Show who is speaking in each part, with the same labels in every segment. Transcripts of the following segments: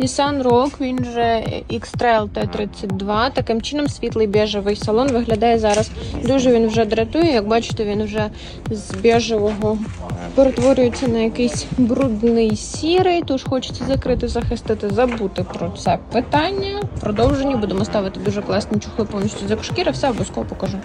Speaker 1: Nissan Rogue, він же X-Trail T32. Таким чином світлий біжевий салон виглядає зараз. Дуже він вже дратує. Як бачите, він вже з біжевого перетворюється на якийсь брудний сірий. Тож хочеться закрити, захистити, забути про це питання. В Продовженні будемо ставити дуже класні чухли повністю з екошкіри. Все обов'язково покажу.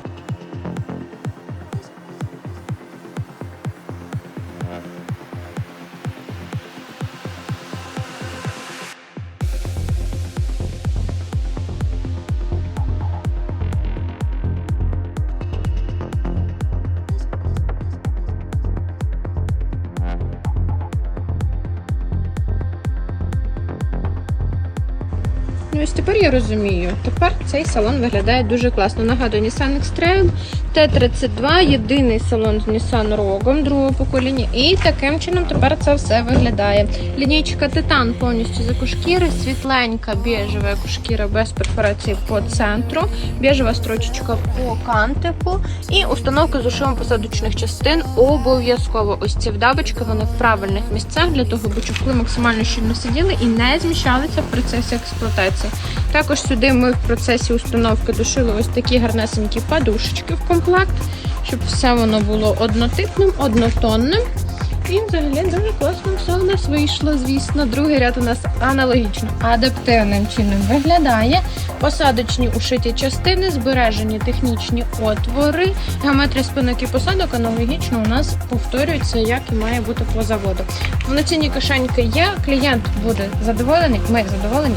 Speaker 1: Ну, ось тепер я розумію. Тепер цей салон виглядає дуже класно. Нагадую, Nissan X-Trail T32, єдиний салон з Nissan Rogue другого покоління. І таким чином тепер це все виглядає. Лінійка Titan повністю з екошкіри, світленька біжева екошкіра без перфорації по центру, біжева строчечка по кантику і установка з ушивом посадочних частин обов'язково. Ось ці вдавочки, вони в правильних місцях для того, аби чохли максимально щільно сиділи і не зміщалися в процесі експлуатації. Також сюди ми в процесі установки дошили ось такі гарнесенькі подушечки в комплект, щоб все воно було однотипним, однотонним. І взагалі дуже класно все у нас вийшло. Звісно, другий ряд у нас аналогічно адаптивним чином виглядає. Посадочні ушиті частини, збережені технічні отвори. Геометрія спинок і посадок аналогічно у нас повторюється, як і має бути по заводу. Повноцінні кишеньки є. Клієнт буде задоволений. Ми задоволені.